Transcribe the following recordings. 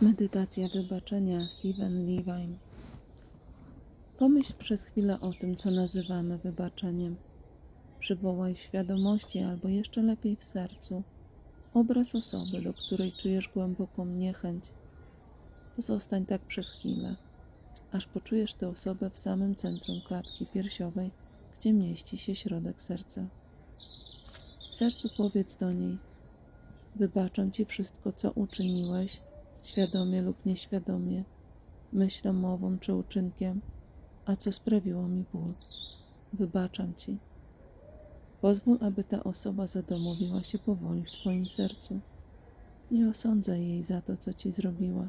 Medytacja wybaczenia Stephen Levine. Pomyśl przez chwilę o tym, co nazywamy wybaczeniem. Przywołaj świadomości, albo jeszcze lepiej w sercu, obraz osoby, do której czujesz głęboką niechęć. Pozostań tak przez chwilę, aż poczujesz tę osobę w samym centrum klatki piersiowej, gdzie mieści się środek serca. W sercu powiedz do niej: Wybaczam Ci wszystko, co uczyniłeś, świadomie lub nieświadomie, myślą, mową czy uczynkiem, a co sprawiło mi ból. Wybaczam Ci. Pozwól, aby ta osoba zadomowiła się powoli w Twoim sercu. Nie osądzaj jej za to, co Ci zrobiła.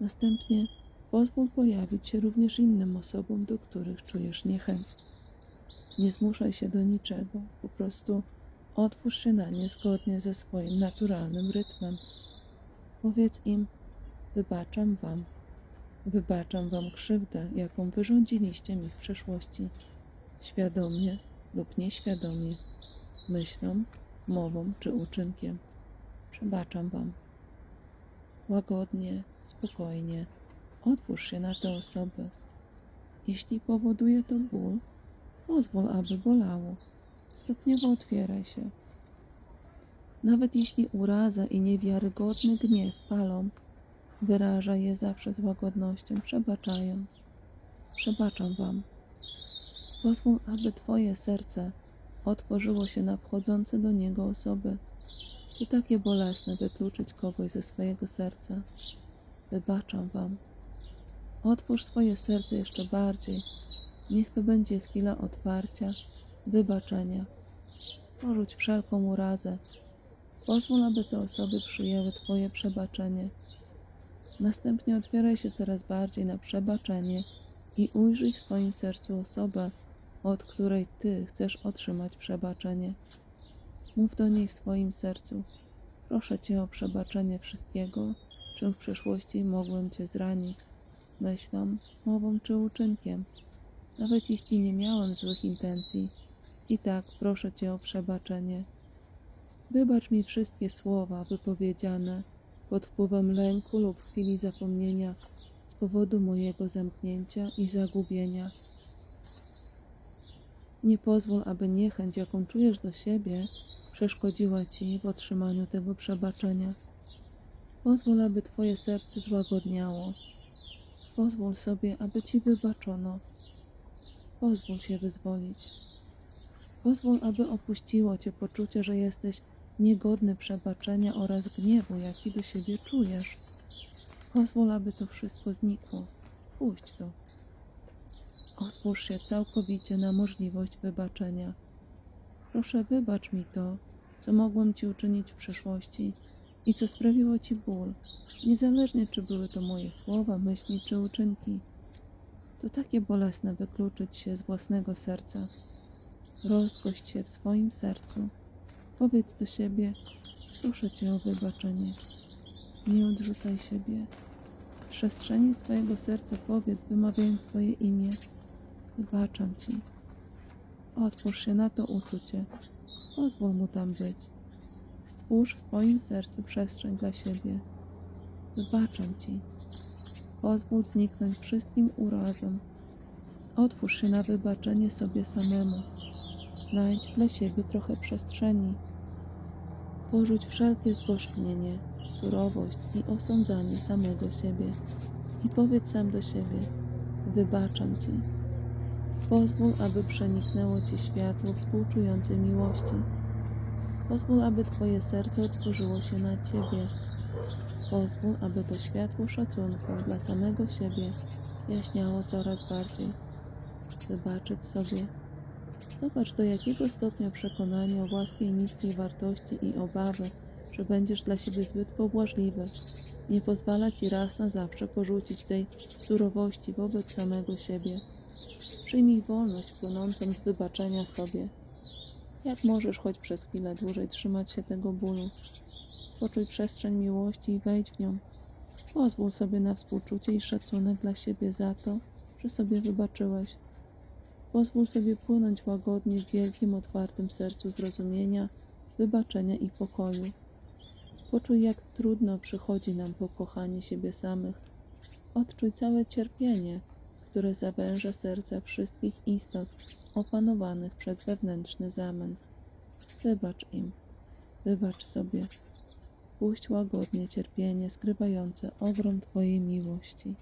Następnie pozwól pojawić się również innym osobom, do których czujesz niechęć. Nie zmuszaj się do niczego, po prostu otwórz się na nie zgodnie ze swoim naturalnym rytmem. Powiedz im: Wybaczam Wam. Wybaczam Wam krzywdę, jaką wyrządziliście mi w przeszłości, świadomie lub nieświadomie, myślą, mową czy uczynkiem. Przebaczam Wam. Łagodnie, spokojnie otwórz się na tę osobę. Jeśli powoduje to ból, pozwól, aby bolało. Stopniowo otwieraj się. Nawet jeśli uraza i niewiarygodny gniew palą, wyraża je zawsze z łagodnością, przebaczając. Przebaczam Wam. Pozwól, aby Twoje serce otworzyło się na wchodzące do niego osoby. To takie bolesne wykluczyć kogoś ze swojego serca. Wybaczam Wam. Otwórz swoje serce jeszcze bardziej. Niech to będzie chwila otwarcia, wybaczenia. Porzuć wszelką urazę. Pozwól, aby te osoby przyjęły Twoje przebaczenie. Następnie otwieraj się coraz bardziej na przebaczenie i ujrzyj w swoim sercu osobę, od której Ty chcesz otrzymać przebaczenie. Mów do niej w swoim sercu: Proszę Cię o przebaczenie wszystkiego, czym w przeszłości mogłem Cię zranić, myślą, mową czy uczynkiem. Nawet jeśli nie miałem złych intencji, i tak proszę Cię o przebaczenie. Wybacz mi wszystkie słowa wypowiedziane pod wpływem lęku lub w chwili zapomnienia z powodu mojego zamknięcia i zagubienia. Nie pozwól, aby niechęć, jaką czujesz do siebie, przeszkodziła Ci w otrzymaniu tego przebaczenia. Pozwól, aby Twoje serce złagodniało. Pozwól sobie, aby Ci wybaczono. Pozwól się wyzwolić. Pozwól, aby opuściło Cię poczucie, że jesteś niegodny przebaczenia oraz gniewu, jaki do siebie czujesz. Pozwól, aby to wszystko znikło. Puść to. Otwórz się całkowicie na możliwość wybaczenia. Proszę, wybacz mi to, co mogłem Ci uczynić w przeszłości i co sprawiło Ci ból, niezależnie czy były to moje słowa, myśli czy uczynki. To takie bolesne wykluczyć się z własnego serca. Rozgość się w swoim sercu. Powiedz do siebie: Proszę Cię o wybaczenie. Nie odrzucaj siebie. W przestrzeni swojego serca powiedz, wymawiając swoje imię: Wybaczam Ci. Otwórz się na to uczucie. Pozwól mu tam być. Stwórz w swoim sercu przestrzeń dla siebie. Wybaczam Ci. Pozwól zniknąć wszystkim urazom. Otwórz się na wybaczenie sobie samemu. Znajdź dla siebie trochę przestrzeni. Porzuć wszelkie zgorzknienie, surowość i osądzanie samego siebie. I powiedz sam do siebie: Wybaczam Ci. Pozwól, aby przeniknęło Ci światło współczującej miłości. Pozwól, aby Twoje serce otworzyło się na Ciebie. Pozwól, aby to światło szacunku dla samego siebie jaśniało coraz bardziej. Wybaczyć sobie. Zobacz, do jakiego stopnia przekonanie o własnej niskiej wartości i obawy, że będziesz dla siebie zbyt pobłażliwy, nie pozwala Ci raz na zawsze porzucić tej surowości wobec samego siebie. Przyjmij wolność płynącą z wybaczenia sobie. Jak możesz choć przez chwilę dłużej trzymać się tego bólu? Poczuj przestrzeń miłości i wejdź w nią. Pozwól sobie na współczucie i szacunek dla siebie za to, że sobie wybaczyłeś. Pozwól sobie płynąć łagodnie w wielkim, otwartym sercu zrozumienia, wybaczenia i pokoju. Poczuj, jak trudno przychodzi nam pokochanie siebie samych. Odczuj całe cierpienie, które zawęża serca wszystkich istot opanowanych przez wewnętrzny zamęt. Wybacz im, wybacz sobie. Puść łagodnie cierpienie skrywające ogrom Twojej miłości.